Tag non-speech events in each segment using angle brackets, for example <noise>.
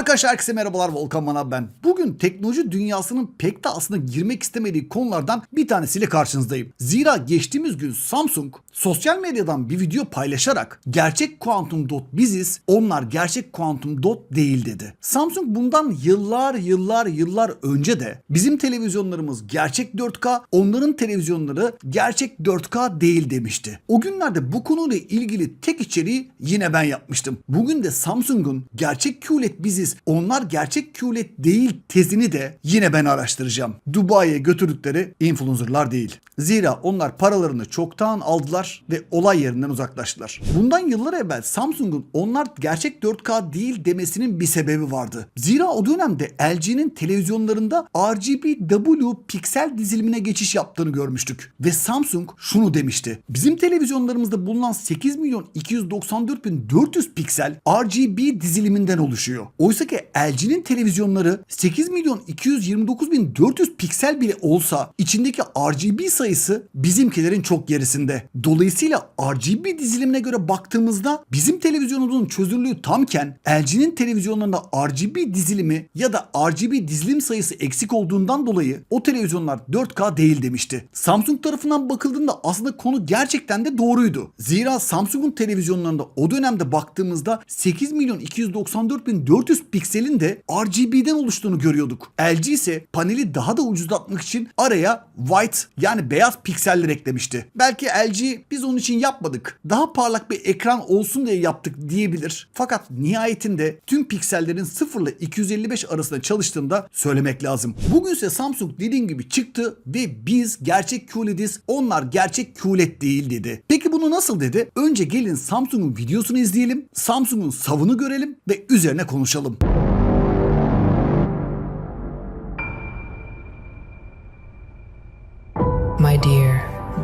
Arkadaşlar herkese merhabalar Volkan Manav ben. Bugün teknoloji dünyasının pek de aslında girmek istemediği konulardan bir tanesiyle karşınızdayım. Zira geçtiğimiz gün Samsung sosyal medyadan bir video paylaşarak gerçek kuantum dot biziz, onlar gerçek kuantum dot değil dedi. Samsung bundan yıllar yıllar yıllar önce de bizim televizyonlarımız gerçek 4K, onların televizyonları gerçek 4K değil demişti. O günlerde bu konuyla ilgili tek içeriği yine ben yapmıştım. Bugün de Samsung'un gerçek QLED biziz, onlar gerçek QLED değil tezini de yine ben araştıracağım. Dubai'ye götürdükleri influencerlar değil. Zira onlar paralarını çoktan aldılar ve olay yerinden uzaklaştılar. Bundan yıllar evvel Samsung'un onlar gerçek 4K değil demesinin bir sebebi vardı. Zira o dönemde LG'nin televizyonlarında RGB-W piksel dizilimine geçiş yaptığını görmüştük. Ve Samsung şunu demişti. Bizim televizyonlarımızda bulunan 8 milyon 294 bin 400 piksel RGB diziliminden oluşuyor. Oysa ki LG'nin televizyonları 8 milyon 229 bin 400 piksel bile olsa içindeki RGB sayısı bizimkilerin çok gerisinde. Dolayısıyla RGB dizilimine göre baktığımızda bizim televizyonumuzun çözünürlüğü tamken LG'nin televizyonlarında RGB dizilimi ya da RGB dizilim sayısı eksik olduğundan dolayı o televizyonlar 4K değil demişti. Samsung tarafından bakıldığında aslında konu gerçekten de doğruydu. Zira Samsung'un televizyonlarında o dönemde baktığımızda 8 milyon 294 bin 400 pikselin de RGB'den oluştuğunu görüyorduk. LG ise paneli daha da ucuzlatmak için araya white yani beyaz pikseller eklemişti. Belki LG biz onun için yapmadık. Daha parlak bir ekran olsun diye yaptık diyebilir. Fakat nihayetinde tüm piksellerin 0 ile 255 arasında çalıştığında söylemek lazım. Bugün ise Samsung dediğim gibi çıktı ve biz gerçek QLED'iz onlar gerçek QLED değil dedi. Peki bunu nasıl dedi? Önce gelin Samsung'un videosunu izleyelim. Samsung'un savını görelim ve üzerine konuşalım.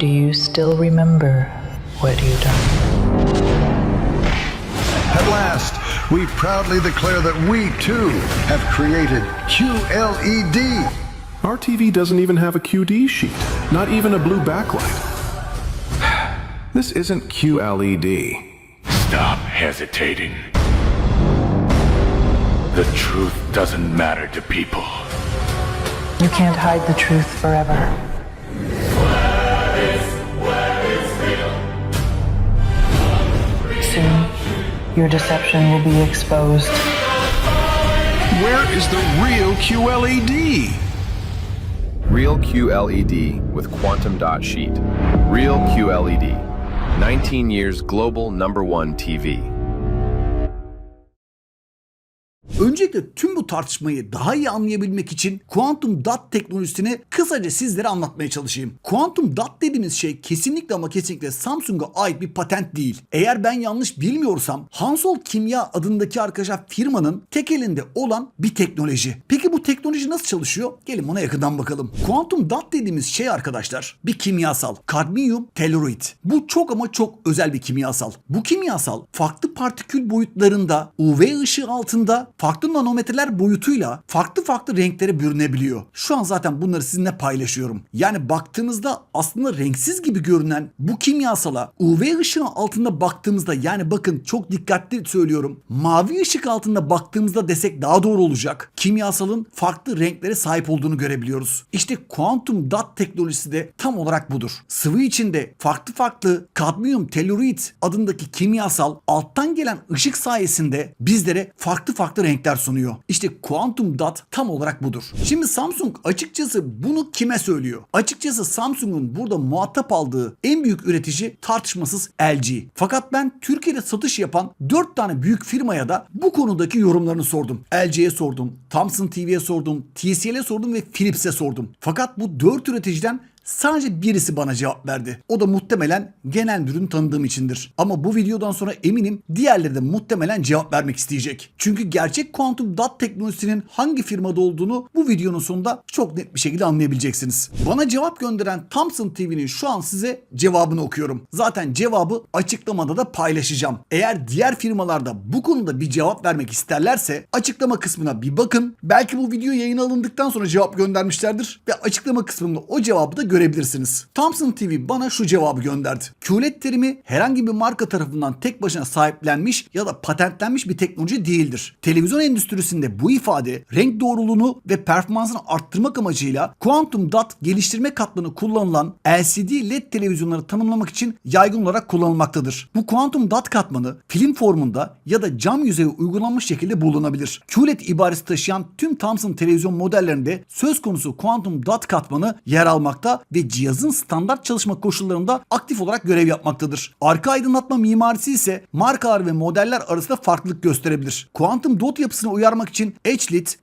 Do you still remember what you done? At last, we proudly declare that we too have created QLED. Our TV doesn't even have a QD sheet, not even a blue backlight. <sighs> This isn't QLED. Stop hesitating. The truth doesn't matter to people. You can't hide the truth forever. Your deception will be exposed. Where is the real QLED? Real QLED with quantum dot sheet. Real QLED. 19 years global number one TV. Öncelikle tüm bu tartışmayı daha iyi anlayabilmek için kuantum dot teknolojisini kısaca sizlere anlatmaya çalışayım. Kuantum dot dediğimiz şey kesinlikle ama kesinlikle Samsung'a ait bir patent değil. Eğer ben yanlış bilmiyorsam Hansol Kimya adındaki arkadaşlar firmanın tek elinde olan bir teknoloji. Peki bu teknoloji nasıl çalışıyor? Gelin ona yakından bakalım. Kuantum dot dediğimiz şey arkadaşlar bir kimyasal. Kadmiyum telluride. Bu çok ama çok özel bir kimyasal. Bu kimyasal farklı partikül boyutlarında UV ışığı altında nanometreler boyutuyla farklı farklı renklere bürünebiliyor. Şu an zaten bunları sizinle paylaşıyorum. Yani baktığımızda aslında renksiz gibi görünen bu kimyasala UV ışığı altında baktığımızda yani bakın çok dikkatli söylüyorum. Mavi ışık altında baktığımızda desek daha doğru olacak. Kimyasalın farklı renklere sahip olduğunu görebiliyoruz. İşte kuantum dot teknolojisi de tam olarak budur. Sıvı içinde farklı farklı kadmiyum telluride adındaki kimyasal alttan gelen ışık sayesinde bizlere farklı farklı renkler sunuyor. İşte kuantum dot tam olarak budur. Şimdi Samsung açıkçası bunu kime söylüyor? Açıkçası Samsung'un burada muhatap aldığı en büyük üretici tartışmasız LG. Fakat ben Türkiye'de satış yapan 4 tane büyük firmaya da bu konudaki yorumlarını sordum. LG'ye sordum, Thomson TV'ye sordum, TCL'e sordum ve Philips'e sordum. Fakat bu 4 üreticiden Sadece birisi bana cevap verdi. O da muhtemelen genel müdürünü tanıdığım içindir. Ama bu videodan sonra eminim diğerleri de muhtemelen cevap vermek isteyecek. Çünkü gerçek kuantum dot teknolojisinin hangi firmada olduğunu bu videonun sonunda çok net bir şekilde anlayabileceksiniz. Bana cevap gönderen Thomson TV'nin şu an size cevabını okuyorum. Zaten cevabı açıklamada da paylaşacağım. Eğer diğer firmalarda bu konuda bir cevap vermek isterlerse açıklama kısmına bir bakın. Belki bu video yayın alındıktan sonra cevap göndermişlerdir ve açıklama kısmında o cevabı da görebilirsiniz. Thompson TV bana şu cevabı gönderdi. QLED terimi herhangi bir marka tarafından tek başına sahiplenmiş ya da patentlenmiş bir teknoloji değildir. Televizyon endüstrisinde bu ifade renk doğruluğunu ve performansını arttırmak amacıyla Quantum Dot geliştirme katmanı kullanılan LCD LED televizyonları tanımlamak için yaygın olarak kullanılmaktadır. Bu Quantum Dot katmanı film formunda ya da cam yüzeye uygulanmış şekilde bulunabilir. QLED ibaresi taşıyan tüm Thomson televizyon modellerinde söz konusu Quantum Dot katmanı yer almakta ve cihazın standart çalışma koşullarında aktif olarak görev yapmaktadır. Arka aydınlatma mimarisi ise markalar ve modeller arasında farklılık gösterebilir. Quantum Dot yapısına uyarmak için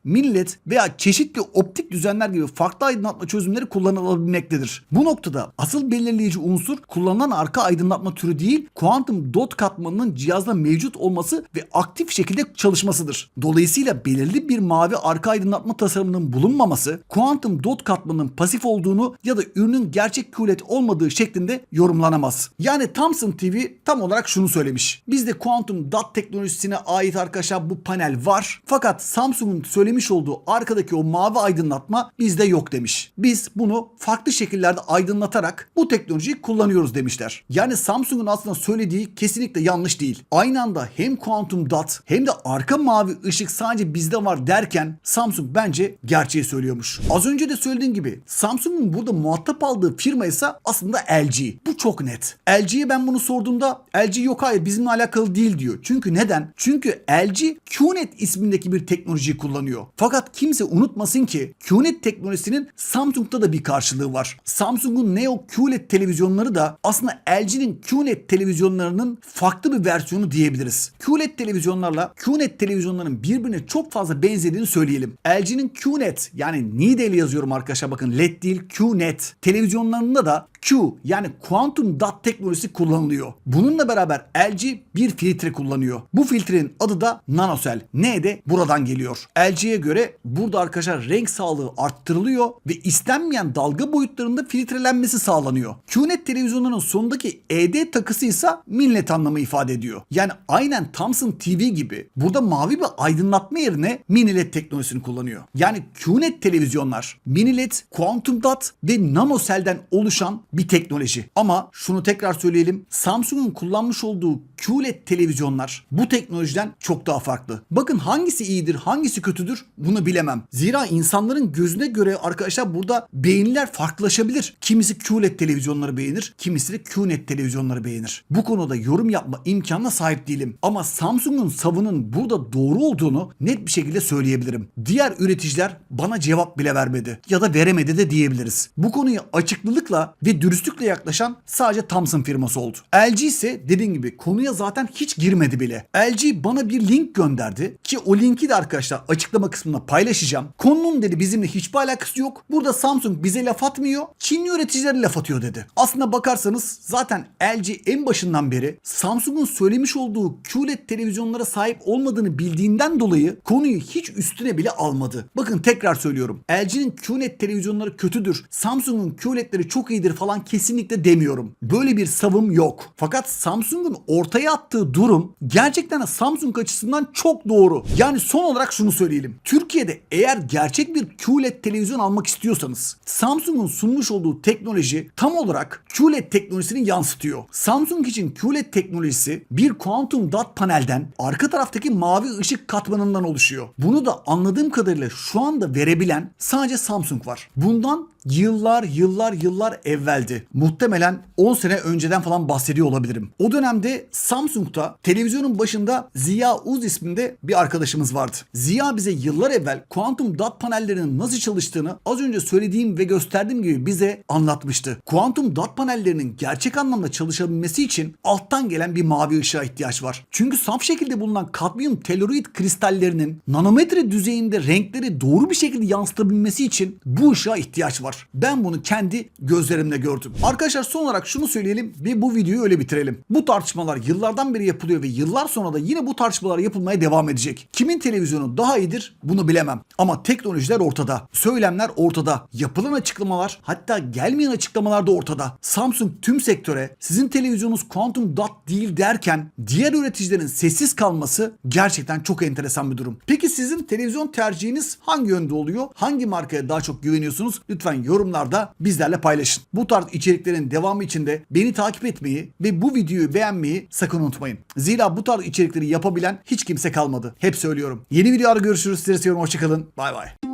mini LED veya çeşitli optik düzenler gibi farklı aydınlatma çözümleri kullanılabilmektedir. Bu noktada asıl belirleyici unsur kullanılan arka aydınlatma türü değil, Quantum Dot katmanının cihazda mevcut olması ve aktif şekilde çalışmasıdır. Dolayısıyla belirli bir mavi arka aydınlatma tasarımının bulunmaması, Quantum Dot katmanının pasif olduğunu ya da ürünün gerçek QLED olmadığı şeklinde yorumlanamaz. Yani Thomson TV tam olarak şunu söylemiş. Bizde Quantum Dot teknolojisine ait arkadaşlar bu panel var. Fakat Samsung'un söylemiş olduğu arkadaki o mavi aydınlatma bizde yok demiş. Biz bunu farklı şekillerde aydınlatarak bu teknolojiyi kullanıyoruz demişler. Yani Samsung'un aslında söylediği kesinlikle yanlış değil. Aynı anda hem Quantum Dot hem de arka mavi ışık sadece bizde var derken Samsung bence gerçeği söylüyormuş. Az önce de söylediğim gibi Samsung'un burada muhatap aldığı firma ise aslında LG. Bu çok net. LG'ye ben bunu sorduğumda LG yok hayır bizimle alakalı değil diyor. Çünkü neden? Çünkü LG QNET ismindeki bir teknolojiyi kullanıyor. Fakat kimse unutmasın ki QNET teknolojisinin Samsung'da da bir karşılığı var. Samsung'un Neo QLED televizyonları da aslında LG'nin QNET televizyonlarının farklı bir versiyonu diyebiliriz. QLED televizyonlarla QNET televizyonların birbirine çok fazla benzediğini söyleyelim. LG'nin QNET yani Nide ile yazıyorum arkadaşlar bakın LED değil QNET televizyonlarında da Q yani Quantum Dot teknolojisi kullanılıyor. Bununla beraber LG bir filtre kullanıyor. Bu filtrenin adı da nanosel. Ne de buradan geliyor. LG'ye göre burada arkadaşlar renk sağlığı arttırılıyor ve istenmeyen dalga boyutlarında filtrelenmesi sağlanıyor. QNET televizyonlarının sonundaki ED takısı ise millet anlamı ifade ediyor. Yani aynen Thomson TV gibi burada mavi bir aydınlatma yerine mini LED teknolojisini kullanıyor. Yani QNET televizyonlar mini LED, Quantum Dot ve nanoselden oluşan bir teknoloji. Ama şunu tekrar söyleyelim. Samsung'un kullanmış olduğu QLED televizyonlar bu teknolojiden çok daha farklı. Bakın hangisi iyidir, hangisi kötüdür bunu bilemem. Zira insanların gözüne göre arkadaşlar burada beğeniler farklılaşabilir. Kimisi QLED televizyonları beğenir, kimisi de QNET televizyonları beğenir. Bu konuda yorum yapma imkanına sahip değilim. Ama Samsung'un savının burada doğru olduğunu net bir şekilde söyleyebilirim. Diğer üreticiler bana cevap bile vermedi ya da veremedi de diyebiliriz. Bu konuyu açıklılıkla ve dürüstlükle yaklaşan sadece Thomson firması oldu. LG ise dediğim gibi konuya zaten hiç girmedi bile. LG bana bir link gönderdi ki o linki de arkadaşlar açıklama kısmına paylaşacağım. Konunun dedi bizimle hiçbir alakası yok. Burada Samsung bize laf atmıyor. Çinli üreticilere laf atıyor dedi. Aslına bakarsanız zaten LG en başından beri Samsung'un söylemiş olduğu QLED televizyonlara sahip olmadığını bildiğinden dolayı konuyu hiç üstüne bile almadı. Bakın tekrar söylüyorum. LG'nin QNET televizyonları kötüdür. Samsung'un QLED'leri çok iyidir falan kesinlikle demiyorum. Böyle bir savım yok. Fakat Samsung'un ortaya attığı durum gerçekten Samsung açısından çok doğru. Yani son olarak şunu söyleyelim. Türkiye'de eğer gerçek bir QLED televizyon almak istiyorsanız Samsung'un sunmuş olduğu teknoloji tam olarak QLED teknolojisini yansıtıyor. Samsung için QLED teknolojisi bir Quantum Dot panelden arka taraftaki mavi ışık katmanından oluşuyor. Bunu da anladığım kadarıyla şu anda verebilen sadece Samsung var. Bundan yıllar yıllar yıllar evveldi. Muhtemelen 10 sene önceden falan bahsediyor olabilirim. O dönemde Samsung'da televizyonun başında Ziya Uz isminde bir arkadaşımız vardı. Ziya bize yıllar evvel Quantum Dot panellerinin nasıl çalıştığını az önce söylediğim ve gösterdiğim gibi bize anlatmıştı. Quantum Dot panellerinin gerçek anlamda çalışabilmesi için alttan gelen bir mavi ışığa ihtiyaç var. Çünkü saf şekilde bulunan kadmiyum telorit kristallerinin nanometre düzeyinde renkleri doğru bir şekilde yansıtabilmesi için bu ışığa ihtiyaç var. Ben bunu kendi gözlerimle gördüm. Arkadaşlar son olarak şunu söyleyelim ve bu videoyu öyle bitirelim. Bu tartışmalar yıllardan beri yapılıyor ve yıllar sonra da yine bu tartışmalar yapılmaya devam edecek. Kimin televizyonu daha iyidir bunu bilemem. Ama teknolojiler ortada. Söylemler ortada. Yapılan açıklamalar hatta gelmeyen açıklamalar da ortada. Samsung tüm sektöre sizin televizyonunuz Quantum Dot değil derken diğer üreticilerin sessiz kalması gerçekten çok enteresan bir durum. Peki sizin televizyon tercihiniz hangi yönde oluyor? Hangi markaya daha çok güveniyorsunuz? Lütfen yorumlarda bizlerle paylaşın. Bu tarz içeriklerin devamı için de beni takip etmeyi ve bu videoyu beğenmeyi sakın unutmayın. Zira bu tarz içerikleri yapabilen hiç kimse kalmadı. Hep söylüyorum. Yeni videolarda görüşürüz. Sizleri seviyorum. Hoşçakalın. Bay bay.